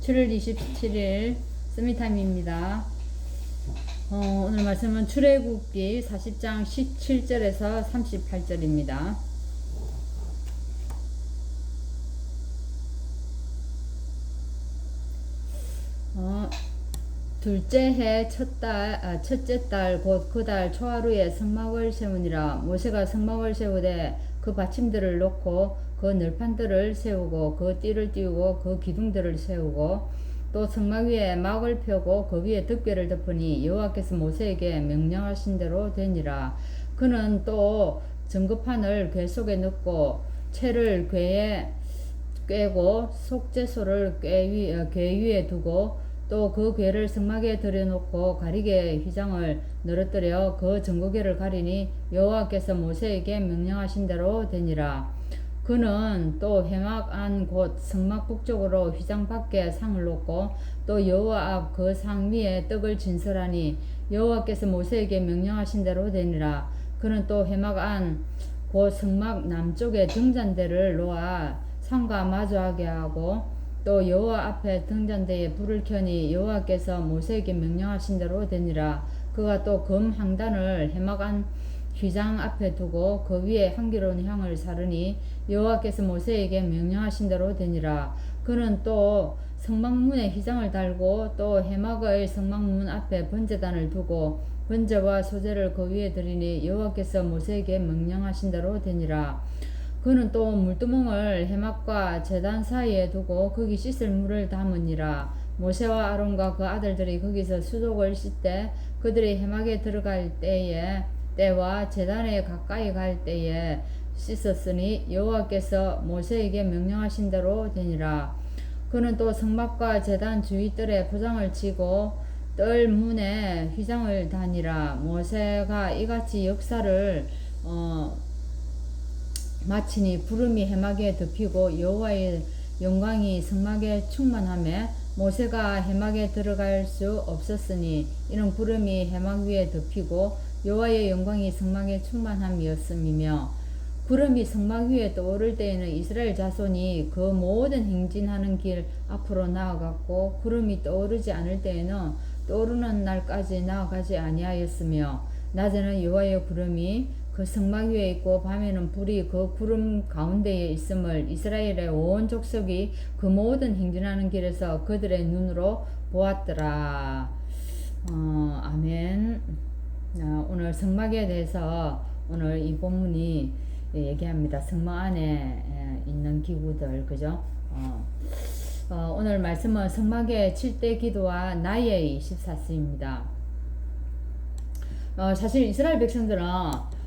7월 27일 스미타임입니다. 어, 오늘 말씀은 출애굽기 40장 17절에서 38절입니다. 어, 둘째 해 첫 달 아, 첫째 달 곧 그 달 초하루에 성막을 세우니라. 모세가 성막을 세우되 그 받침들을 놓고 그 널판들을 세우고 그 띠를 띄우고 그 기둥들을 세우고 또 성막 위에 막을 펴고 그 위에 덮개를 덮으니 여호와께서 모세에게 명령하신 대로 되니라. 그는 또 전급판을 궤 속에 넣고 채를 궤에 꿰고 위, 어, 궤 위에 두고 또그 궤를 성막에 들여놓고 가리개 휘장을 늘어뜨려 그 전구궤를 가리니 여호와께서 모세에게 명령하신 대로 되니라. 그는 또 해막 안 곧 성막 북쪽으로 휘장 밖에 상을 놓고 또 여호와 앞 그 상 위에 떡을 진설하니 여호와께서 모세에게 명령하신 대로 되니라. 그는 또 해막 안 곧 성막 남쪽에 등잔대를 놓아 상과 마주하게 하고 또 여호와 앞에 등잔대에 불을 켜니 여호와께서 모세에게 명령하신 대로 되니라. 그가 또 금 향단을 해막 안 휘장 앞에 두고 그 위에 향기로운 향을 사르니 여호와께서 모세에게 명령하신 대로 되니라. 그는 또 성막문에 휘장을 달고 또 해막의 성막문 앞에 번제단을 두고 번제와 소제를 그 위에 드리니 여호와께서 모세에게 명령하신 대로 되니라 그는 또 물두멍을 해막과 제단 사이에 두고 거기 씻을 물을 담으니라. 모세와 아론과 그 아들들이 거기서 수족을 씻되 그들이 해막에 들어갈 때에 때와 제단에 가까이 갈 때에 씻었으니 여호와께서 모세에게 명령하신 대로 되니라. 그는 또 성막과 제단 주위 뜰에 포장을 치고 뜰 문에 휘장을 다니라. 모세가 이같이 역사를 어 마치니 구름이 해막에 덮이고 여호와의 영광이 성막에 충만함에 모세가 해막에 들어갈 수 없었으니 이는 구름이 해막 위에 덮이고 여호와의 영광이 성막에 충만함이었음이며 구름이 성막 위에 떠오를 때에는 이스라엘 자손이 그 모든 행진하는 길 앞으로 나아갔고 구름이 떠오르지 않을 때에는 떠오르는 날까지 나아가지 아니하였으며 낮에는 여호와의 구름이 그 성막 위에 있고 밤에는 불이 그 구름 가운데에 있음을 이스라엘의 온 족속이 그 모든 행진하는 길에서 그들의 눈으로 보았더라. 어, 아멘. 어, 오늘 성막에 대해서 오늘 이 본문이 얘기합니다. 성막 안에 있는 기구들, 그죠? 어, 어, 오늘 말씀은 성막의 7대 기도와 나의 24수입니다. 어, 사실 이스라엘 백성들은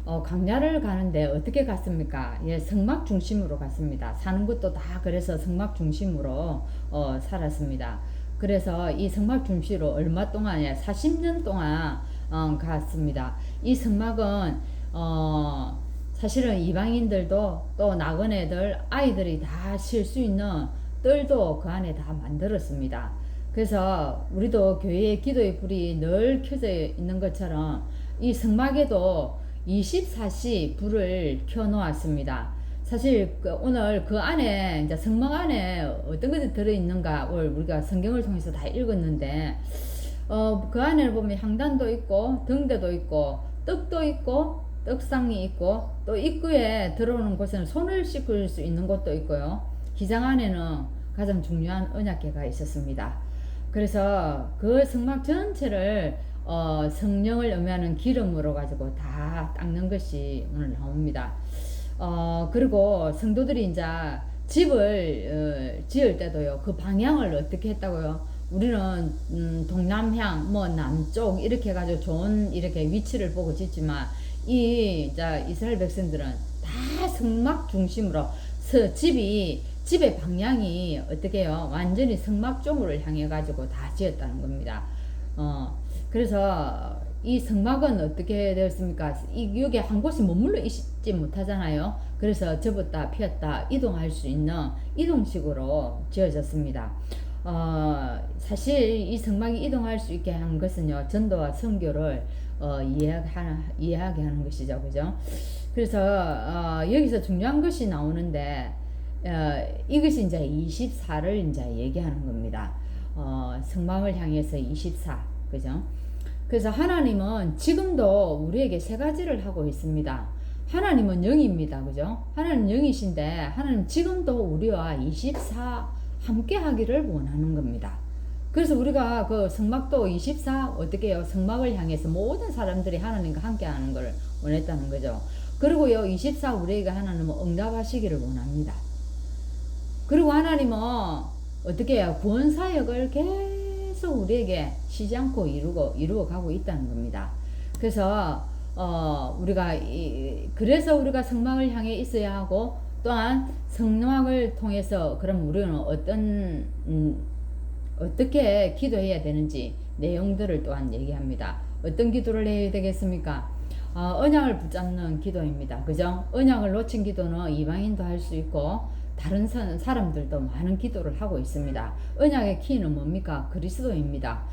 어, 강야를 가는데 어떻게 갔습니까? 예, 성막 중심으로 갔습니다. 사는 것도 다 그래서 성막 중심으로 어, 살았습니다. 그래서 이 성막 중심으로 얼마 동안에 40년 동안 어, 갔습니다. 이 성막은 어, 사실은 이방인들도 또 나그네들 아이들이 다 쉴 수 있는 뜰도 그 안에 다 만들었습니다. 그래서 우리도 교회에 기도의 불이 늘 켜져 있는 것처럼 이 성막에도 24시 불을 켜놓았습니다. 사실 그 오늘 그 안에 이제 성막 안에 어떤 것이 들어있는가 를 우리가 성경을 통해서 다 읽었는데 어, 그 안에 보면 향단도 있고 등대도 있고 떡도 있고 떡상이 있고 또 입구에 들어오는 곳에는 손을 씻을 수 있는 곳도 있고요. 기장 안에는 가장 중요한 언약계가 있었습니다. 그래서 그 성막 전체를 어, 성령을 의미하는 기름으로 가지고 다 닦는 것이 오늘 나옵니다. 어, 그리고 성도들이 이제 집을 어, 지을 때도요, 그 방향을 어떻게 했다고요? 우리는 음, 동남향, 뭐 남쪽 이렇게 해가지고 좋은 이렇게 위치를 보고 짓지만 이 이제 이스라엘 백성들은 다 성막 중심으로 서 집이 집의 방향이 어떻게 해요? 완전히 성막 쪽으로 향해 가지고 다 지었다는 겁니다. 어, 그래서 이 성막은 어떻게 되었습니까? 이, 여기 한 곳에 머물러 있지 못하잖아요. 그래서 접었다 피었다 이동할 수 있는 이동식으로 지어졌습니다. 어, 사실 이 성막이 이동할 수 있게 한 것은요, 전도와 선교를 어, 이해하게, 이해하게 하는 것이죠. 그죠? 그래서 어, 여기서 중요한 것이 나오는데 어, 이것이 이제 24를 이제 얘기하는 겁니다. 어, 성막을 향해서 24. 그죠? 그래서 하나님은 지금도 우리에게 세 가지를 하고 있습니다. 하나님은 영입니다. 그죠? 하나님 영이신데 하나님 지금도 우리와 24 함께 하기를 원하는 겁니다. 그래서 우리가 그 성막도 24 어떻게 해요? 성막을 향해서 모든 사람들이 하나님과 함께 하는 걸 원했다는 거죠. 그리고요, 24 우리에게 하나님은 응답하시기를 원합니다. 그리고 하나님은 어떻게 해요? 구원 사역을 계속 우리에게 쉬지 않고 이루고 이루어 가고 있다는 겁니다. 그래서 어 우리가 이, 그래서 우리가 성막을 향해 있어야 하고 또한 성막을 통해서 그럼 우리는 어떤 음, 어떻게 기도해야 되는지 내용들을 또한 얘기합니다. 어떤 기도를 해야 되겠습니까? 어, 언약을 붙잡는 기도입니다. 그죠? 언약을 놓친 기도는 이방인도 할 수 있고 다른 사- 사람들도 많은 기도를 하고 있습니다. 언약의 키는 뭡니까? 그리스도입니다.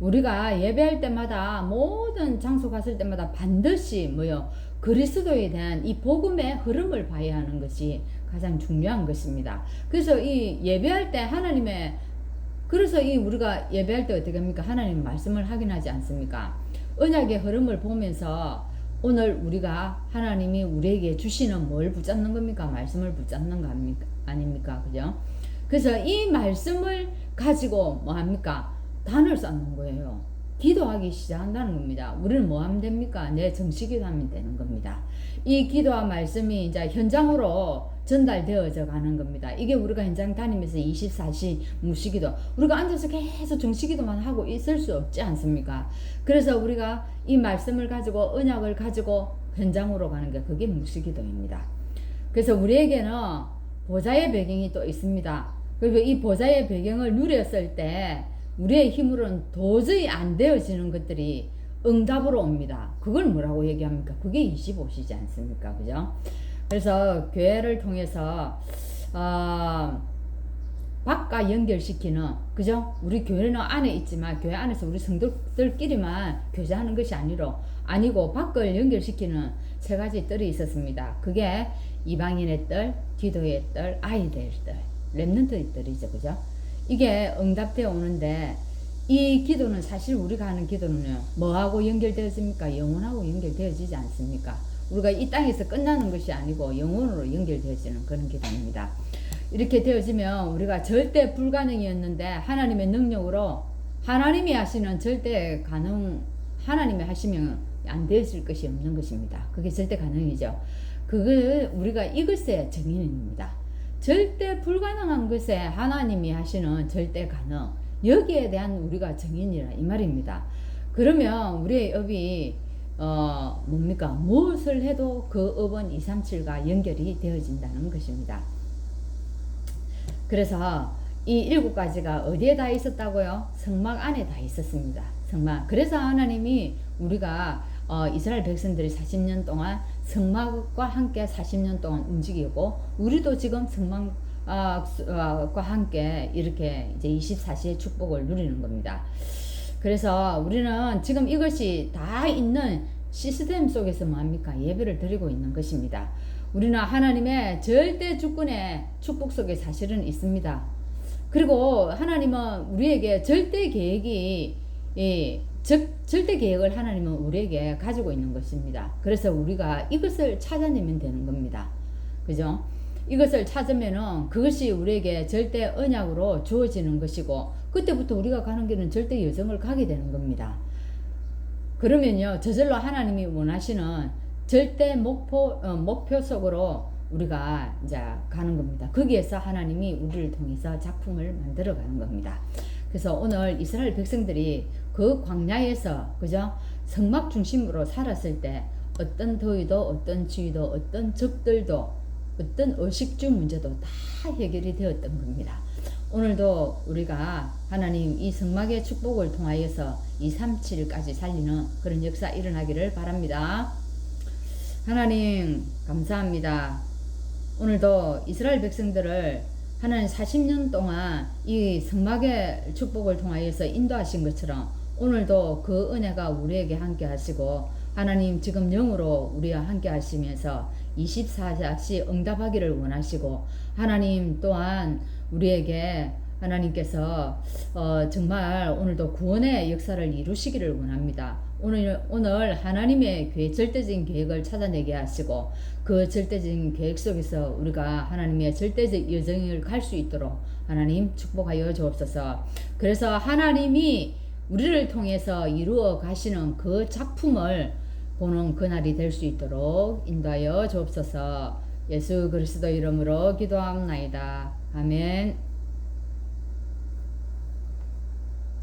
우리가 예배할 때마다 모든 장소 갔을 때마다 반드시 뭐요? 그리스도에 대한 이 복음의 흐름을 봐야 하는 것이 가장 중요한 것입니다. 그래서 이 예배할 때 하나님의 그래서 이 우리가 예배할 때 어떻게 합니까? 하나님 말씀을 확인하지 않습니까? 언약의 흐름을 보면서 오늘 우리가 하나님이 우리에게 주시는 뭘 붙잡는 겁니까? 말씀을 붙잡는 거 아닙니까? 아닙니까? 그죠? 그래서 이 말씀을 가지고 뭐 합니까? 단을 쌓는 거예요. 기도하기 시작한다는 겁니다. 우리는 뭐 하면 됩니까? 내 정식 기도하면 되는 겁니다. 이 기도와 말씀이 이제 현장으로 전달되어져 가는 겁니다. 이게 우리가 현장 다니면서 24시 무시기도 우리가 앉아서 계속 정식기도만 하고 있을 수 없지 않습니까? 그래서 우리가 이 말씀을 가지고 언약을 가지고 현장으로 가는 게 그게 무시기도입니다. 그래서 우리에게는 보좌의 배경이 또 있습니다. 그리고 이 보좌의 배경을 누렸을 때 우리의 힘으로는 도저히 안 되어지는 것들이 응답으로 옵니다. 그걸 뭐라고 얘기합니까? 그게 25시지 않습니까? 그죠? 그래서 교회를 통해서 어, 밖과 연결시키는 그죠? 우리 교회는 안에 있지만 교회 안에서 우리 성도들끼리만 교제하는 것이 아니로 아니고 밖을 연결시키는 세 가지 뜰이 있었습니다. 그게 이방인의 뜰, 기도의 뜰, 아이들의 뜰, 렘넌트의 뜰이죠, 그죠? 이게 응답되어 오는데 이 기도는 사실 우리가 하는 기도는요 뭐하고 연결되어집니까? 영혼하고 연결되어지지 않습니까? 우리가 이 땅에서 끝나는 것이 아니고 영혼으로 연결되어지는 그런 기도입니다. 이렇게 되어지면 우리가 절대 불가능이었는데 하나님의 능력으로 하나님이 하시는 절대 가능 하나님이 하시면 안 되었을 것이 없는 것입니다. 그게 절대 가능이죠. 그걸 우리가 이것의 증인입니다. 절대 불가능한 것에 하나님이 하시는 절대 가능 여기에 대한 우리가 증인이라 이 말입니다. 그러면 우리의 업이 어 뭡니까 무엇을 해도 그 업은 237과 연결이 되어진다는 것입니다. 그래서 이 일곱 가지가 어디에 다 있었다고요? 성막 안에 다 있었습니다. 성막. 그래서 하나님이 우리가 어, 이스라엘 백성들이 40년 동안 성막과 함께 40년 동안 움직이고 우리도 지금 성막과 함께 이렇게 이제 24시의 축복을 누리는 겁니다. 그래서 우리는 지금 이것이 다 있는 시스템 속에서 뭐합니까? 예배를 드리고 있는 것입니다. 우리는 하나님의 절대 주권의 축복 속에 사실은 있습니다. 그리고 하나님은 우리에게 절대 계획이 예, 즉 절대 계획을 하나님은 우리에게 가지고 있는 것입니다. 그래서 우리가 이것을 찾아내면 되는 겁니다. 그죠? 이것을 찾으면은 그것이 우리에게 절대 언약으로 주어지는 것이고 그때부터 우리가 가는 길은 절대 여정을 가게 되는 겁니다. 그러면요 저절로 하나님이 원하시는 절대 목표 어, 목표 속으로 우리가 이제 가는 겁니다. 거기에서 하나님이 우리를 통해서 작품을 만들어 가는 겁니다. 그래서 오늘 이스라엘 백성들이 그 광야에서 그죠 성막 중심으로 살았을 때 어떤 더위도 어떤 추위도 어떤 적들도 어떤 의식주 문제도 다 해결이 되었던 겁니다. 오늘도 우리가 하나님 이 성막의 축복을 통하여서 237까지 살리는 그런 역사 일어나기를 바랍니다. 하나님 감사합니다. 오늘도 이스라엘 백성들을 하나님 40년 동안 이 성막의 축복을 통하여서 인도하신 것처럼 오늘도 그 은혜가 우리에게 함께 하시고 하나님 지금 영으로 우리와 함께 하시면서 24시간 응답하기를 원하시고 하나님 또한 우리에게 하나님께서 어, 정말 오늘도 구원의 역사를 이루시기를 원합니다. 오늘 오늘 하나님의 계획, 절대적인 계획을 찾아내게 하시고 그 절대적인 계획 속에서 우리가 하나님의 절대적 여정을 갈 수 있도록 하나님 축복하여 주옵소서. 그래서 하나님이 우리를 통해서 이루어 가시는 그 작품을 보는 그날이 될 수 있도록 인도하여 주옵소서. 예수 그리스도 이름으로 기도합나이다. 아멘.